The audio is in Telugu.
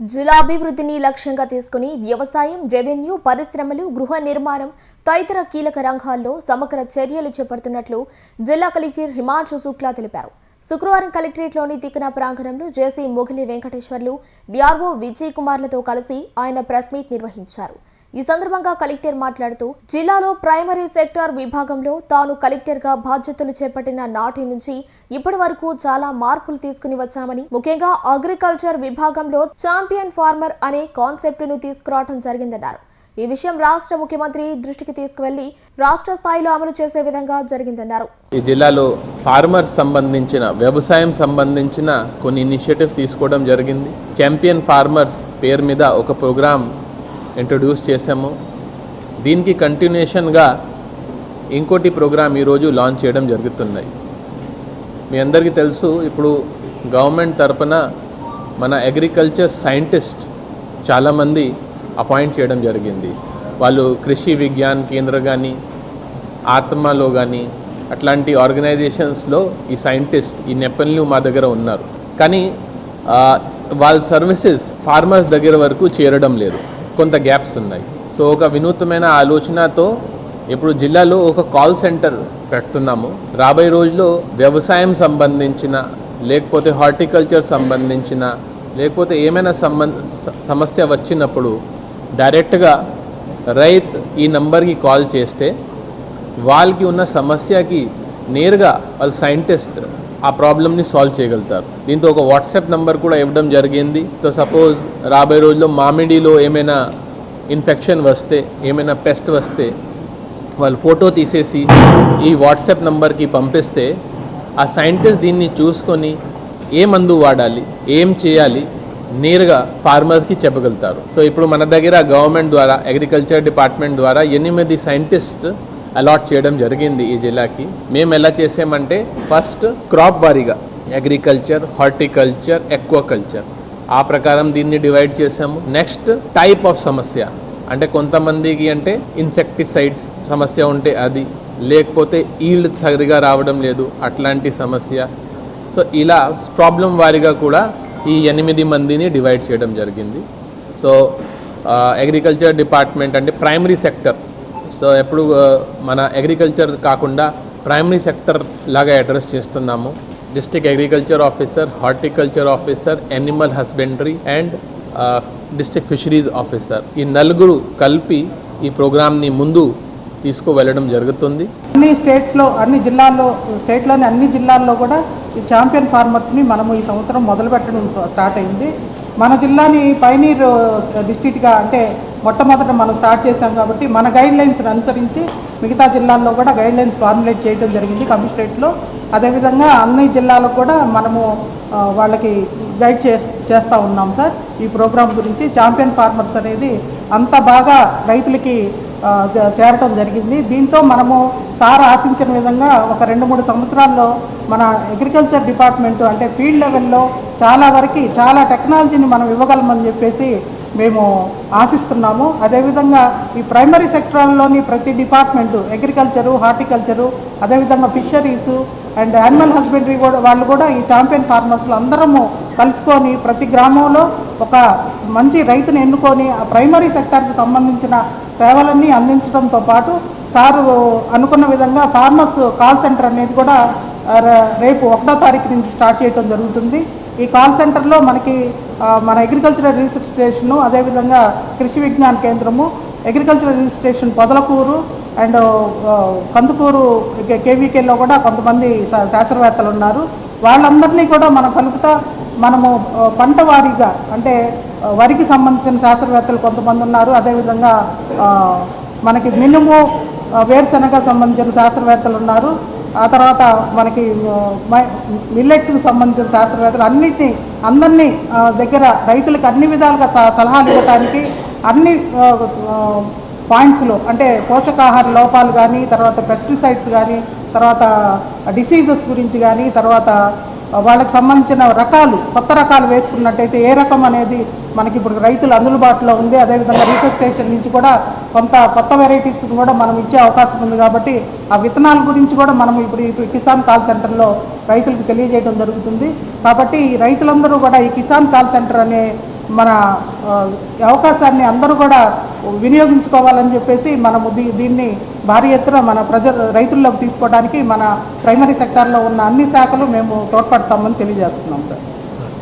జిల్లా అభివృద్ధిని లక్ష్యంగా తీసుకుని వ్యవసాయం రెవెన్యూ పరిశ్రమలు గృహ నిర్మాణం తదితర కీలక రంగాల్లో సమగ్ర చర్యలు చేపడుతున్నట్లు జిల్లా కలెక్టర్ హిమాంశు శుక్లా తెలిపారు. శుక్రవారం కలెక్టరేట్లోని తిక్కన ప్రాంగణంలో జేసీ మొగిలి వెంకటేశ్వర్లు డిఆర్ఓ విజయ్ కుమార్లతో కలిసి ఆయన ప్రెస్ మీట్ నిర్వహించారు. ఈ సందర్భంగా కలెక్టర్ మాట్లాడుతూ జిల్లాలో ప్రైమరీ సెక్టార్ విభాగంలో తాను కలెక్టర్గా బాధ్యతలు చేపట్టిన నాటి నుంచి ఇప్పటి వరకు చాలా మార్పులు తీసుకుని వచ్చామని ముఖ్యంగా అగ్రికల్చర్ విభాగంలో ఛాంపియన్ ఫార్మర్ అనే కాన్సెప్ట్ను తీసుకురావడం జరిగిందన్నారు. ఈ విషయం రాష్ట్ర ముఖ్యమంత్రి దృష్టికి తీసుకువెళ్ళి రాష్ట్ర స్థాయిలో అమలు చేసే విధంగా జరిగిందన్నారు. ఈ జిల్లాలో ఫార్మర్స్ సంబంధించిన వ్యవసాయం సంబంధించిన కొన్ని ఇనిషియేటివ్ తీసుకోవడం జరిగింది. ఛాంపియన్ ఫార్మర్స్ పేరు మీద ఒక ప్రోగ్రామ్ ఇంట్రొడ్యూస్ చేశాము. దీనికి కంటిన్యూషన్గా ఇంకోటి ప్రోగ్రాం ఈరోజు లాంచ్ చేయడం జరుగుతున్నాయి. మీ అందరికీ తెలుసు ఇప్పుడు గవర్నమెంట్ తరపున మన అగ్రికల్చర్ సైంటిస్ట్ చాలామంది అపాయింట్ చేయడం జరిగింది. వాళ్ళు కృషి విజ్ఞాన్ కేంద్ర కానీ ఆత్మలో కానీ అట్లాంటి ఆర్గనైజేషన్స్లో ఈ సైంటిస్ట్ ఈ నెపన్లు మా దగ్గర ఉన్నారు. కానీ వాళ్ళ సర్వీసెస్ ఫార్మర్స్ దగ్గర వరకు చేరడం లేదు. కొంత గ్యాప్స్ ఉన్నాయి. సో ఒక వినూత్నమైన ఆలోచనతో ఇప్పుడు జిల్లాలో ఒక కాల్ సెంటర్ పెడుతున్నాము రాబోయే రోజుల్లో వ్యవసాయం సంబంధించిన లేకపోతే హార్టికల్చర్ సంబంధించిన లేకపోతే ఏమైనా సంబంధ సమస్య వచ్చినప్పుడు డైరెక్ట్గా రైత్ ఈ నంబర్కి కాల్ చేస్తే వాళ్ళకి ఉన్న సమస్యకి నేరుగా వాళ్ళ సైంటిస్ట్ ఆ ప్రాబ్లమ్ని సాల్వ్ చేయగలుగుతారు. దీంతో ఒక వాట్సాప్ నెంబర్ కూడా ఇవ్వడం జరిగింది. సో సపోజ్ రాబోయే రోజుల్లో మామిడిలో ఏమైనా ఇన్ఫెక్షన్ వస్తే ఏమైనా పెస్ట్ వస్తే వాళ్ళు ఫోటో తీసేసి ఈ వాట్సాప్ నెంబర్కి పంపిస్తే ఆ సైంటిస్ట్ దీన్ని చూసుకొని ఏ మందు వాడాలి ఏం చేయాలి నేరుగా ఫార్మర్స్కి చెప్పగలుగుతారు. సో ఇప్పుడు మన దగ్గర గవర్నమెంట్ ద్వారా అగ్రికల్చర్ డిపార్ట్మెంట్ ద్వారా ఎనిమిది సైంటిస్ట్ అలాట్ చేయడం జరిగింది ఈ జిల్లాకి. మేము ఎలా చేసామంటే ఫస్ట్ క్రాప్ వారీగా అగ్రికల్చర్ హార్టికల్చర్ ఎక్వాకల్చర్. ఆ ప్రకారం దీన్ని డివైడ్ చేసాము. నెక్స్ట్ టైప్ ఆఫ్ సమస్య. అంటే కొంతమందికి అంటే ఇన్సెక్టిసైడ్స్ సమస్య ఉంటే అది లేకపోతే ఈల్డ్ సరిగా రావడం లేదు అట్లాంటి సమస్య. సో ఇలా ప్రాబ్లం వారీగా కూడా ఈ ఎనిమిది మందిని డివైడ్ చేయడం జరిగింది. సో అగ్రికల్చర్ డిపార్ట్మెంట్ అంటే ప్రైమరీ సెక్టర్ సో ఎప్పుడు మన అగ్రికల్చర్ కాకుండా ప్రైమరీ సెక్టర్ లాగా అడ్రస్ చేస్తున్నాము. District agriculture officer horticulture officer animal husbandry and district fisheries officer ఈ నలుగురు కలిపి ఈ ప్రోగ్రామ్ని ముందు తీసుకువెళ్ళడం జరుగుతుంది. అన్ని స్టేట్స్లో అన్ని జిల్లాల్లో స్టేట్లోని అన్ని జిల్లాల్లో కూడా ఈ ఛాంపియన్ ఫార్మర్స్ని మనము ఈ సంవత్సరం మొదలు పెట్టడం స్టార్ట్ అయింది. మన జిల్లాని పైనీర్ డిస్టిక్గా అంటే మొట్టమొదట మనం స్టార్ట్ చేశాం కాబట్టి మన గైడ్ లైన్స్ని అనుసరించి మిగతా జిల్లాల్లో కూడా గైడ్ లైన్స్ ఫార్ములేట్ చేయడం జరిగింది కమిషనరేట్లో. అదేవిధంగా అన్ని జిల్లాలకు కూడా మనము వాళ్ళకి గైడ్ చే చేస్తూ ఉన్నాం సార్. ఈ ప్రోగ్రాం గురించి ఛాంపియన్ ఫార్మర్స్ అనేది అంత బాగా రైతులకి చేరటం జరిగింది. దీంతో మనము సార్ ఆశించిన విధంగా ఒక రెండు మూడు సంవత్సరాల్లో మన అగ్రికల్చర్ డిపార్ట్మెంట్ అంటే ఫీల్డ్ లెవెల్లో చాలా వరకు చాలా టెక్నాలజీని మనం ఇవ్వగలమని చెప్పేసి మేము ఆశిస్తున్నాము. అదేవిధంగా ఈ ప్రైమరీ సెక్టర్లోని ప్రతి డిపార్ట్మెంటు అగ్రికల్చరు హార్టికల్చరు అదేవిధంగా ఫిషరీసు అండ్ యానిమల్ హస్బెండరీ కూడా వాళ్ళు కూడా ఈ ఛాంపియన్ ఫార్మర్స్లో అందరము కలుసుకొని ప్రతి గ్రామంలో ఒక మంచి రైతుని ఎన్నుకొని ఆ ప్రైమరీ సెక్టార్కి సంబంధించిన సేవలన్నీ అందించడంతో పాటు సారు అనుకున్న విధంగా ఫార్మర్స్ కాల్ సెంటర్ అనేది కూడా రేపు ఒకటో తారీఖు నుంచి స్టార్ట్ చేయడం జరుగుతుంది. ఈ కాల్ సెంటర్లో మనకి మన అగ్రికల్చరల్ రీసెర్చ్ స్టేషను అదేవిధంగా కృషి విజ్ఞాన కేంద్రము agricultural research station Podalakuru and Kandukur K- కేవీకేలో కూడా కొంతమంది శాస్త్రవేత్తలు ఉన్నారు. వాళ్ళందరినీ కూడా మనం కలుపుతా మనము పంట వారీగా అంటే వరికి సంబంధించిన శాస్త్రవేత్తలు కొంతమంది ఉన్నారు. అదేవిధంగా మనకి మినుము వేరుశనగ సంబంధించిన శాస్త్రవేత్తలు ఉన్నారు. ఆ తర్వాత మనకి మిల్లెట్స్కి సంబంధించిన శాస్త్రవేత్తలు అన్నిటినీ అందరినీ దగ్గర రైతులకు అన్ని విధాలుగా స- సలహాలు ఇవ్వడానికి అన్ని పాయింట్స్లో అంటే పోషకాహార లోపాలు కానీ తర్వాత పెస్టిసైడ్స్ కానీ తర్వాత డిసీజెస్ గురించి కానీ తర్వాత వాళ్ళకి సంబంధించిన రకాలు కొత్త రకాలు వేసుకున్నట్టయితే ఏ రకం అనేది మనకి ఇప్పుడు రైతులు అందుబాటులో ఉంది. అదేవిధంగా రీసెర్చ్ స్టేషన్ నుంచి కూడా కొంత కొత్త వెరైటీస్ కూడా మనం ఇచ్చే అవకాశం ఉంది కాబట్టి ఆ విత్తనాల గురించి కూడా మనం ఇప్పుడు కిసాన్ కాల్ సెంటర్లో రైతులకు తెలియజేయడం జరుగుతుంది. కాబట్టి రైతులందరూ కూడా ఈ కిసాన్ కాల్ సెంటర్ అనే మన అవకాశాన్ని అందరూ కూడా వినియోగించుకోవాలని చెప్పేసి మనము దీ దీన్ని భారీ ఎత్తున మన ప్రజలు రైతుల్లోకి తీసుకోవడానికి మన ప్రైమరీ సెక్టార్లో ఉన్న అన్ని శాఖలు మేము తోడ్పడతామని తెలియజేస్తున్నాం సార్.